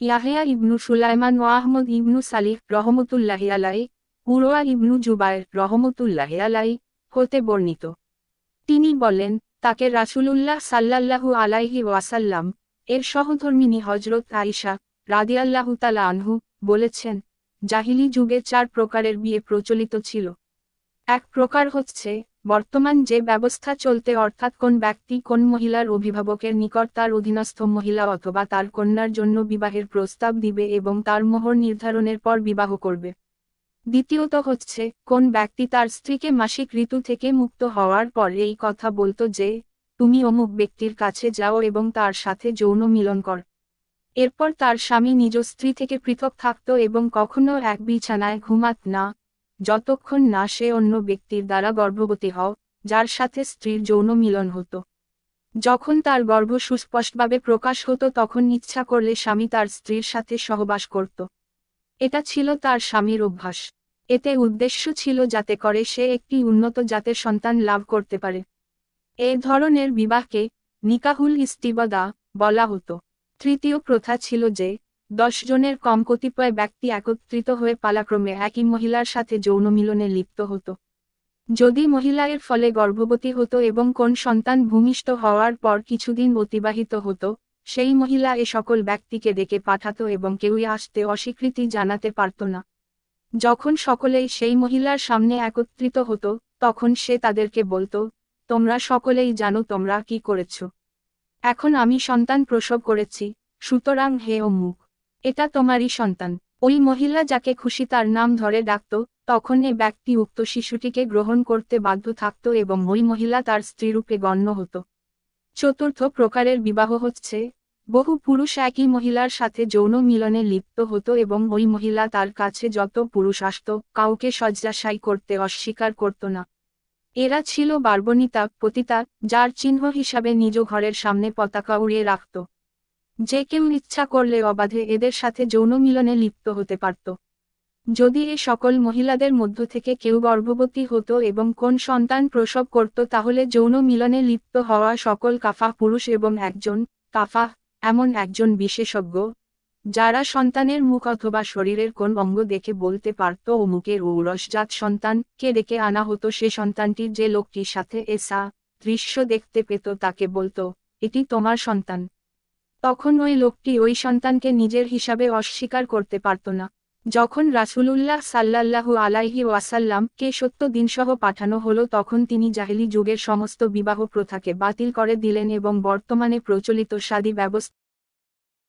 ইয়াহিয়া ইবনু সুলাইমান ও আহমদ ইবনু সালিহ রহমতুল্লাহি আলাই উরোয়া ইবনু জুবায়ের রহমতুল্লাহি আলাই হতে বর্ণিত। তিনি বলেন, তাকে রাসূলুল্লাহ সাল্লাল্লাহু আলাইহি ওয়াসাল্লাম, এর সহধর্মিনী হজরত আয়েশা রাদিয়াল্লাহু তালা আনহু বলেছেন, জাহিলি যুগে চার প্রকারের বিয়ে প্রচলিত ছিল। এক প্রকার হচ্ছে বর্তমান যে ব্যবস্থা চলতে অর্থাৎ কোন ব্যক্তি কোন মহিলার অভিভাবকের নিকট তার অধীনস্থ মহিলা অথবা তার কন্যার জন্য বিবাহের প্রস্তাব দিবে এবং তার মোহর নির্ধারণের পর বিবাহ করবে। দ্বিতীয়ত হচ্ছে, কোন ব্যক্তি তার স্ত্রীকে মাসিক ঋতু থেকে মুক্ত হওয়ার পর এই কথা বলতো যে, তুমি অমুক ব্যক্তির কাছে যাও এবং তার সাথে যৌন মিলন কর। এরপর তার স্বামী নিজ স্ত্রী থেকে পৃথক থাকত এবং কখনো এক বিছানায় ঘুমাত না। যতক্ষণ না সে অন্য ব্যক্তির দ্বারা গর্ভবতী হও, যার সাথে স্ত্রীর যৌন মিলন হতো। যখন তার গর্ভ সুস্পষ্টভাবে প্রকাশ হতো, তখন ইচ্ছা করলে স্বামী তার স্ত্রীর সাথে সহবাস করত। এটা ছিল তার স্বামীর অভ্যাস। এতে উদ্দেশ্য ছিল যাতে করে সে একটি উন্নত জাতের সন্তান লাভ করতে পারে। এ ধরনের বিবাহকে নিকাহুল ইস্তিবদা বলা হতো। তৃতীয় প্রথা ছিল যে দশ জনের কম কতিপয় ব্যক্তি একত্রিত হয়ে পালাক্রমে একই মহিলার সাথে যৌন মিলনে লিপ্ত হতো। যদি মহিলা এর ফলে গর্ভবতী হতো এবং কোন সন্তান ভূমিষ্ঠ হওয়ার পর কিছুদিন অতিবাহিত হতো, সেই মহিলা এ সকল ব্যক্তিকে ডেকে পাঠাতো এবং কেউই আসতে অস্বীকৃতি জানাতে পারত না। যখন সকলেই সেই মহিলার সামনে একত্রিত হতো, তখন সে তাদেরকে বলতো, তোমরা সকলেই জানো তোমরা কি করেছ। এখন আমি সন্তান প্রসব করেছি, সুতরাং হে অমুক। এটা তোমারই সন্তান। ওই মহিলা যাকে খুশি তার নাম ধরে ডাকত, তখন এ ব্যক্তি উক্ত শিশুটিকে গ্রহণ করতে বাধ্য থাকত এবং ওই মহিলা তার স্ত্রীরূপে গণ্য হতো। চতুর্থ প্রকারের বিবাহ হচ্ছে, বহু পুরুষ একই মহিলার সাথে যৌন মিলনে লিপ্ত হতো এবং ওই মহিলা তার কাছে যত পুরুষ আসত, কাউকে শয্যাশায়ী করতে অস্বীকার করত না। এরা ছিল বার্বনিতা, পতিতা, যার চিহ্ন হিসাবে নিজ ঘরের সামনে পতাকা উড়িয়ে রাখত। যে কেউ ইচ্ছা করলে অবাধে এদের সাথে যৌন মিলনে লিপ্ত হতে পারত। যদি এ সকল মহিলাদের মধ্য থেকে কেউ গর্ভবতী হতো এবং কোন সন্তান প্রসব করত তাহলে যৌন মিলনে লিপ্ত হওয়া সকল কাফা পুরুষ এবং একজন কাফা, এমন একজন বিশেষজ্ঞ, যারা সন্তানের মুখ অথবা শরীরের কোন অঙ্গ দেখে বলতে পারত অমুকের ঔরসজাত সন্তান কে ডেকে আনা হতো, সে সন্তানটির যে লোকটির সাথে এসা দৃশ্য দেখতে পেত তাকে বলতো, এটি তোমার সন্তান। তখন ওই লোকটি ওই সন্তানকে নিজের হিসাবে অস্বীকার করতে পারত না। যখন রাসূলুল্লাহ সাল্লাল্লাহু আলাইহি ওয়াসাল্লাম কে সত্য দিনসহ পাঠানো হলো, তখন তিনি জাহিলি যুগের সমস্ত বিবাহ প্রথাকে বাতিল করে দিলেন এবং বর্তমানে প্রচলিত সাদী ব্যবস্থা